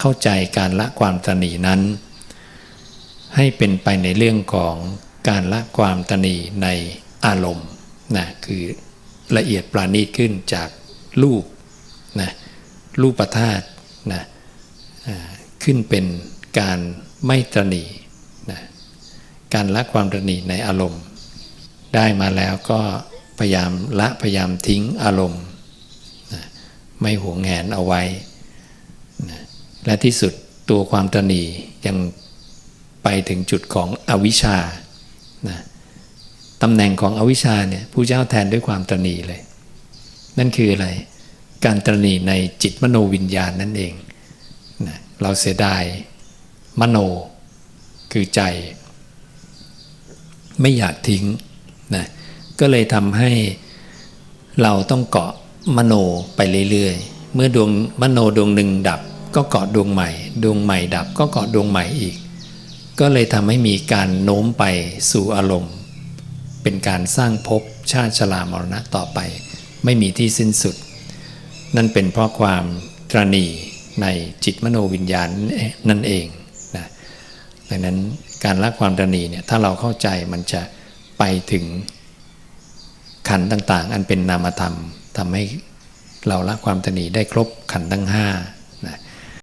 เข้าใจการละความตนีนั้น ให้เป็นไปในเรื่องของการละความตนีในอารมณ์นะคือละเอียดปราณีตขึ้นจากรูปนะรูปธาตุนะขึ้นเป็นการไม่ตนีนะการละความตนีในอารมณ์ ได้มาแล้วก็พยายามละพยายามทิ้งอารมณ์นะไม่หวงแหนเอาไว้นะ และที่สุดตัวความตนียังไปถึงจุดของอวิชชานะตำแหน่งของอวิชชาเนี่ยผู้เจ้าแทนด้วยความตนีเลย นั่นคืออะไร การตนีในจิตมโนวิญญาณนั่นเองนะเราเสียดายมโนคือใจ ไม่อยากทิ้งนะก็เลยทำให้เราต้องเกาะมโนไปเรื่อยๆ เมื่อดวงมโนดวงหนึ่งดับ ก็เกาะดวงใหม่ ดวงใหม่ดับก็เกาะดวงใหม่อีก ก็เลยทำให้มีการโน้มไปสู่อารมณ์ เป็นการสร้างภพชาติชรามรณะต่อไป ไม่มีที่สิ้นสุด นั่นเป็นเพราะความตรณีในจิตมโนวิญญาณนั่นเองนะดังนั้นการละความตรณีเนี่ยถ้าเราเข้าใจมันจะไปถึงขันต่างๆ อันเป็นนามธรรมทำให้เราละความตรณีได้ครบขันทั้งห้า